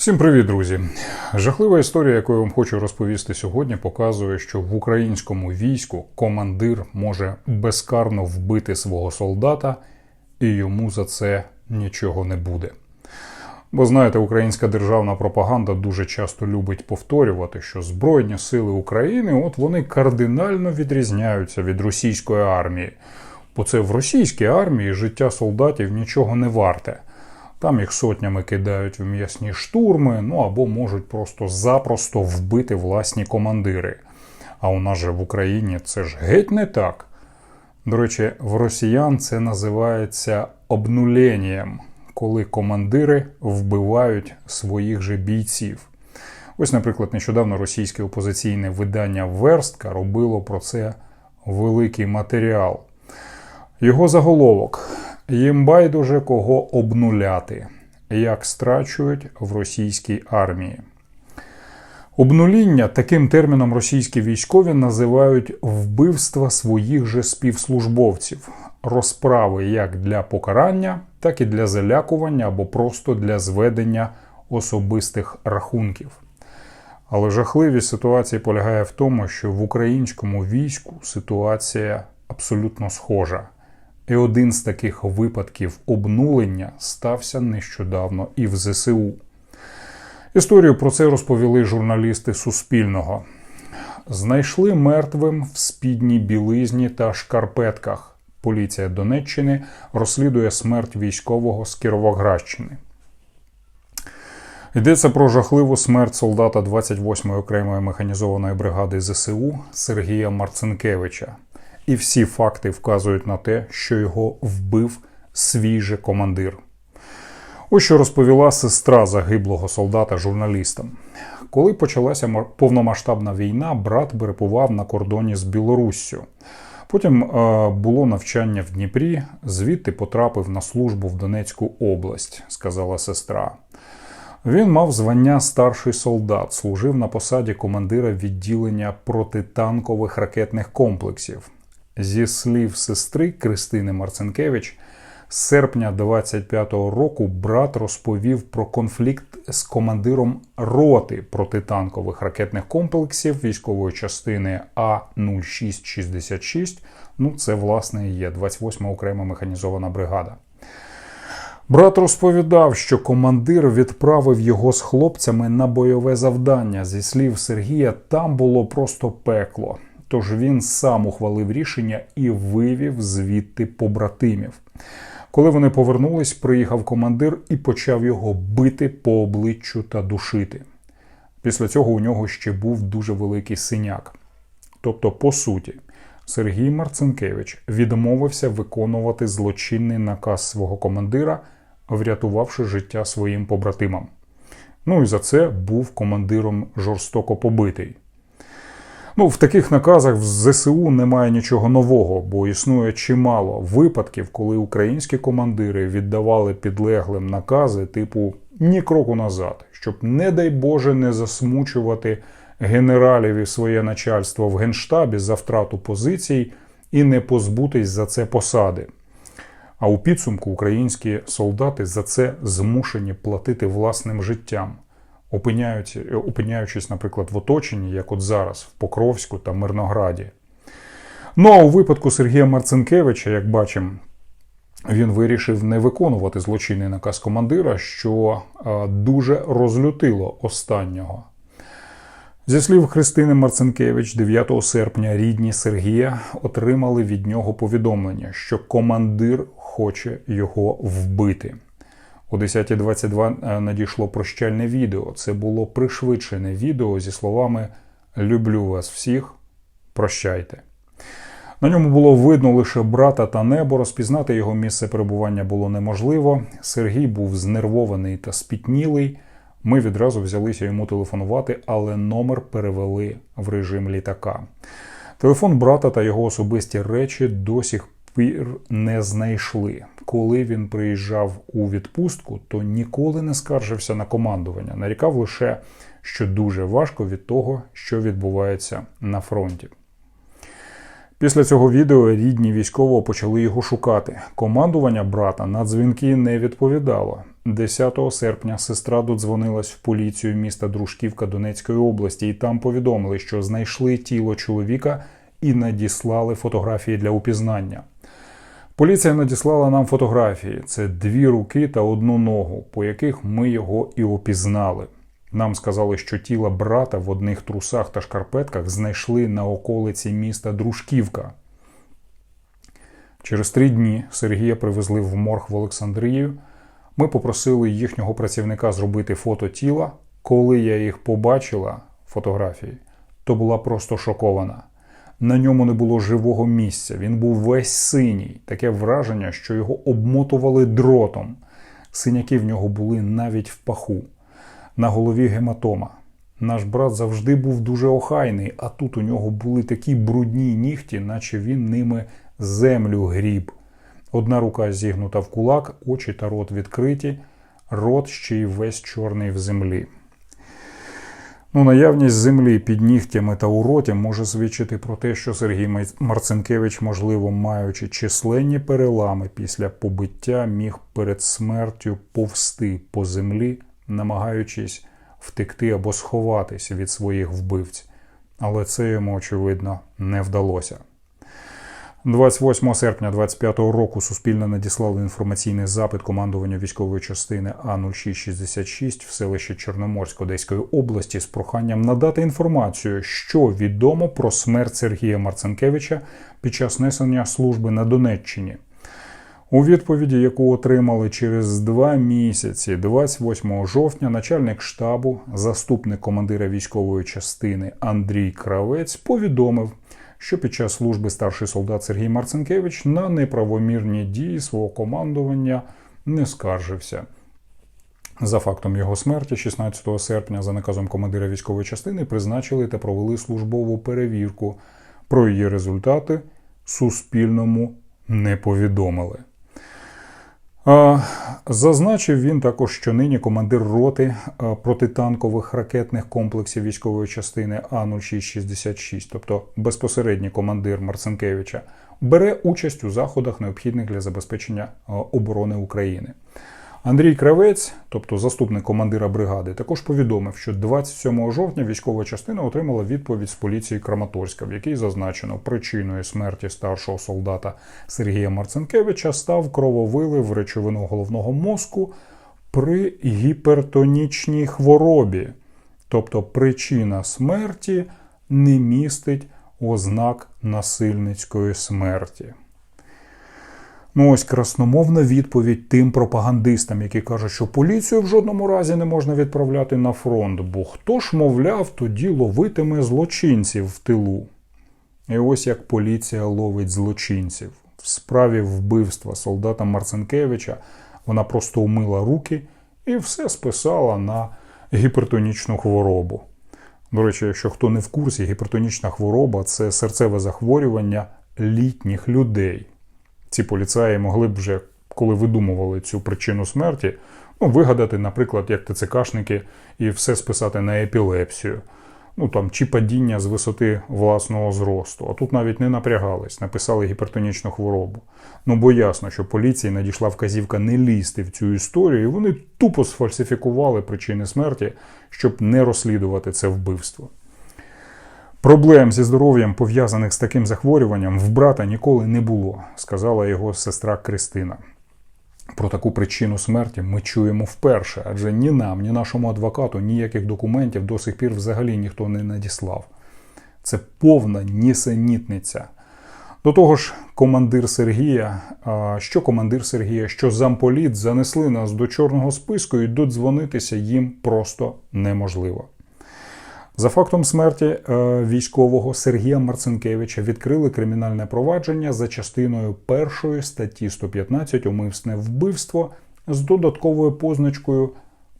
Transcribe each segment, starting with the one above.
Всім привіт, друзі! Жахлива історія, яку я вам хочу розповісти сьогодні, показує, що в українському війську командир може безкарно вбити свого солдата, і йому за це нічого не буде. Бо знаєте, українська державна пропаганда дуже часто любить повторювати, що Збройні сили України от вони кардинально відрізняються від російської армії. Бо це в російській армії життя солдатів нічого не варте. Там їх сотнями кидають в м'ясні штурми, ну або можуть просто запросто вбити власні командири. А у нас же в Україні це ж геть не так. До речі, в росіян це називається обнуленням, коли командири вбивають своїх же бійців. Ось, наприклад, нещодавно російське опозиційне видання Верстка робило про це великий матеріал. Його заголовок їм байдуже кого обнуляти, як страчують в російській армії. Обнуління таким терміном російські військові називають вбивства своїх же співслужбовців, розправи як для покарання, так і для залякування або просто для зведення особистих рахунків. Але жахливість ситуації полягає в тому, що в українському війську ситуація абсолютно схожа. І один з таких випадків обнулення стався нещодавно і в ЗСУ. Історію про це розповіли журналісти Суспільного. Знайшли мертвим в спідній білизні та шкарпетках. Поліція Донеччини розслідує смерть військового з Кіровоградщини. Йдеться про жахливу смерть солдата 28-ї окремої механізованої бригади ЗСУ Сергія Марцинкевича і всі факти вказують на те, що його вбив свій же командир. Ось що розповіла сестра загиблого солдата журналістам. Коли почалася повномасштабна війна, брат перебував на кордоні з Білоруссю. Потім е, було навчання в Дніпрі, звідти потрапив на службу в Донецьку область, сказала сестра. Він мав звання старший солдат, служив на посаді командира відділення протитанкових ракетних комплексів. Зі слів сестри Кристини Марцинкевич, з серпня 25-го року брат розповів про конфлікт з командиром роти протитанкових ракетних комплексів військової частини А 0666. Ну, це власне є 28-ма окрема механізована бригада. Брат розповідав, що командир відправив його з хлопцями на бойове завдання. Зі слів Сергія, там було просто пекло. Тож він сам ухвалив рішення і вивів звідти побратимів. Коли вони повернулись, приїхав командир і почав його бити по обличчю та душити. Після цього у нього ще був дуже великий синяк. Тобто, по суті, Сергій Марцинкевич відмовився виконувати злочинний наказ свого командира, врятувавши життя своїм побратимам. Ну і за це був командиром жорстоко побитий. Ну, в таких наказах в ЗСУ немає нічого нового, бо існує чимало випадків, коли українські командири віддавали підлеглим накази, типу ні кроку назад, щоб, не дай Боже, не засмучувати генералів і своє начальство в генштабі за втрату позицій і не позбутись за це посади. А у підсумку українські солдати за це змушені платити власним життям опиняючись, наприклад, в оточенні, як от зараз, в Покровську та Мирнограді. Ну а у випадку Сергія Марцинкевича, як бачимо, він вирішив не виконувати злочинний наказ командира, що дуже розлютило останнього. Зі слів Христини Марцинкевич, 9 серпня рідні Сергія отримали від нього повідомлення, що командир хоче його вбити. О 10.22 е, надійшло прощальне відео. Це було пришвидшене відео зі словами Люблю вас всіх, прощайте. На ньому було видно лише брата та небо. Розпізнати його місце перебування було неможливо. Сергій був знервований та спітнілий. Ми відразу взялися йому телефонувати, але номер перевели в режим літака. Телефон брата та його особисті речі до сих пір не знайшли. Коли він приїжджав у відпустку, то ніколи не скаржився на командування, нарікав лише, що дуже важко від того, що відбувається на фронті. Після цього відео рідні військового почали його шукати. Командування брата на дзвінки не відповідало. 10 серпня сестра додзвонилась в поліцію міста Дружківка Донецької області, і там повідомили, що знайшли тіло чоловіка і надіслали фотографії для упізнання. Поліція надіслала нам фотографії. Це дві руки та одну ногу, по яких ми його і опізнали. Нам сказали, що тіло брата в одних трусах та шкарпетках знайшли на околиці міста Дружківка. Через три дні Сергія привезли в морг в Олександрію. Ми попросили їхнього працівника зробити фото тіла. Коли я їх побачила, фотографії, то була просто шокована. На ньому не було живого місця. Він був весь синій. Таке враження, що його обмотували дротом. Синяки в нього були навіть в паху. На голові гематома. Наш брат завжди був дуже охайний, а тут у нього були такі брудні нігті, наче він ними землю гріб. Одна рука зігнута в кулак, очі та рот відкриті, рот ще й весь чорний в землі. Ну, наявність землі під нігтями та у роті може свідчити про те, що Сергій Марцинкевич, можливо, маючи численні перелами після побиття, міг перед смертю повсти по землі, намагаючись втекти або сховатися від своїх вбивць. Але це йому, очевидно, не вдалося. 28 серпня 25 року Суспільне надіслало інформаційний запит командування військової частини А0666 в селищі Чорноморськ Одеської області з проханням надати інформацію, що відомо про смерть Сергія Марцинкевича під час несення служби на Донеччині. У відповіді, яку отримали через два місяці, 28 жовтня, начальник штабу, заступник командира військової частини Андрій Кравець повідомив, що під час служби старший солдат Сергій Марцинкевич на неправомірні дії свого командування не скаржився. За фактом його смерті, 16 серпня, за наказом командира військової частини, призначили та провели службову перевірку. Про її результати Суспільному не повідомили. Зазначив він також, що нині командир роти протитанкових ракетних комплексів військової частини А0666, тобто безпосередній командир Марцинкевича, бере участь у заходах, необхідних для забезпечення оборони України. Андрій Кравець, тобто заступник командира бригади, також повідомив, що 27 жовтня військова частина отримала відповідь з поліції Краматорська, в якій зазначено, причиною смерті старшого солдата Сергія Марцинкевича став крововилив речовину головного мозку при гіпертонічній хворобі. Тобто причина смерті не містить ознак насильницької смерті. Ну ось красномовна відповідь тим пропагандистам, які кажуть, що поліцію в жодному разі не можна відправляти на фронт, бо хто ж, мовляв, тоді ловитиме злочинців в тилу. І ось як поліція ловить злочинців. В справі вбивства солдата Марцинкевича вона просто умила руки і все списала на гіпертонічну хворобу. До речі, якщо хто не в курсі, гіпертонічна хвороба це серцеве захворювання літніх людей ці поліцаї могли б вже, коли видумували цю причину смерті, ну, вигадати, наприклад, як ТЦКшники, і все списати на епілепсію. Ну там чи падіння з висоти власного зросту. А тут навіть не напрягались, написали гіпертонічну хворобу. Ну бо ясно, що поліції надійшла вказівка не лізти в цю історію, і вони тупо сфальсифікували причини смерті, щоб не розслідувати це вбивство. Проблем зі здоров'ям, пов'язаних з таким захворюванням, в брата ніколи не було, сказала його сестра Кристина. Про таку причину смерті ми чуємо вперше, адже ні нам, ні нашому адвокату ніяких документів до сих пір взагалі ніхто не надіслав. Це повна нісенітниця. До того ж, командир Сергія, що командир Сергія, що замполіт занесли нас до чорного списку і додзвонитися їм просто неможливо. За фактом смерті е, військового Сергія Марцинкевича відкрили кримінальне провадження за частиною першої статті 115 умисне вбивство з додатковою позначкою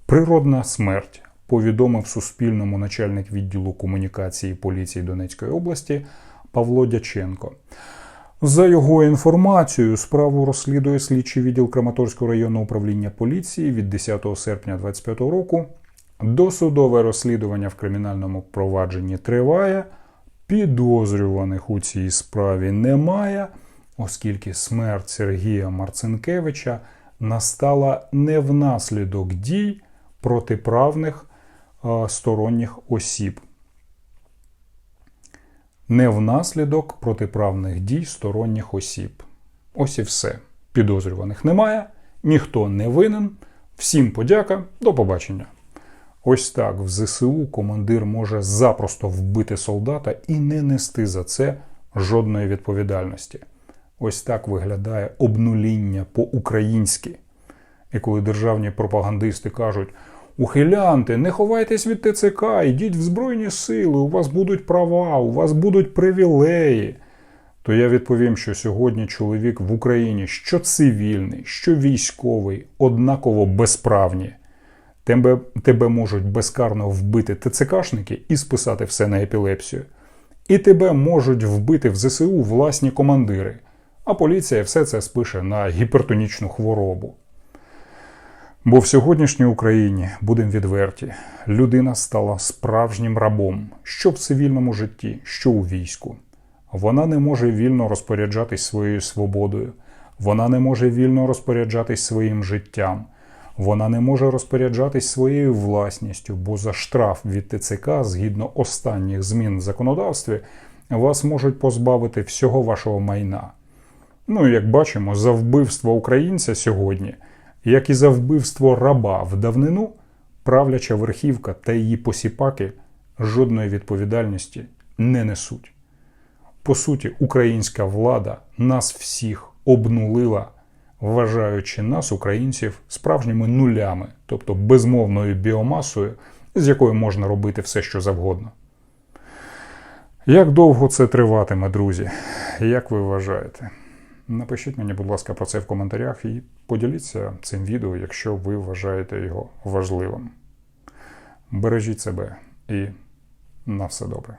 Природна смерть. Повідомив Суспільному начальник відділу комунікації поліції Донецької області Павло Дяченко. За його інформацією, справу розслідує слідчий відділ Краматорського районного управління поліції від 10 серпня 2025 року. Досудове розслідування в кримінальному провадженні триває. підозрюваних у цій справі немає, оскільки смерть Сергія Марцинкевича настала не внаслідок дій протиправних е, сторонніх осіб. Не внаслідок протиправних дій сторонніх осіб. Ось і все. Підозрюваних немає, ніхто не винен. Всім подяка, до побачення. Ось так в ЗСУ командир може запросто вбити солдата і не нести за це жодної відповідальності. Ось так виглядає обнуління по-українськи. І коли державні пропагандисти кажуть: ухилянти, не ховайтесь від ТЦК, йдіть в Збройні сили, у вас будуть права, у вас будуть привілеї. То я відповім, що сьогодні чоловік в Україні, що цивільний, що військовий, однаково безправні. Тебе, тебе можуть безкарно вбити ТЦКшники і списати все на епілепсію. І тебе можуть вбити в ЗСУ власні командири, а поліція все це спише на гіпертонічну хворобу. Бо в сьогоднішній Україні, будемо відверті, людина стала справжнім рабом, що в цивільному житті, що у війську. Вона не може вільно розпоряджатись своєю свободою, вона не може вільно розпоряджатись своїм життям, вона не може розпоряджатись своєю власністю, бо за штраф від ТЦК, згідно останніх змін в законодавстві, вас можуть позбавити всього вашого майна. Ну, як бачимо, за вбивство українця сьогодні, як і за вбивство раба в давнину, правляча верхівка та її посіпаки жодної відповідальності не несуть. По суті, українська влада нас всіх обнулила, вважаючи нас, українців, справжніми нулями, тобто безмовною біомасою, з якою можна робити все, що завгодно. Як довго це триватиме, друзі? Як ви вважаєте? Напишіть мені, будь ласка, про це в коментарях і поділіться цим відео, якщо ви вважаєте його важливим. Бережіть себе і на все добре.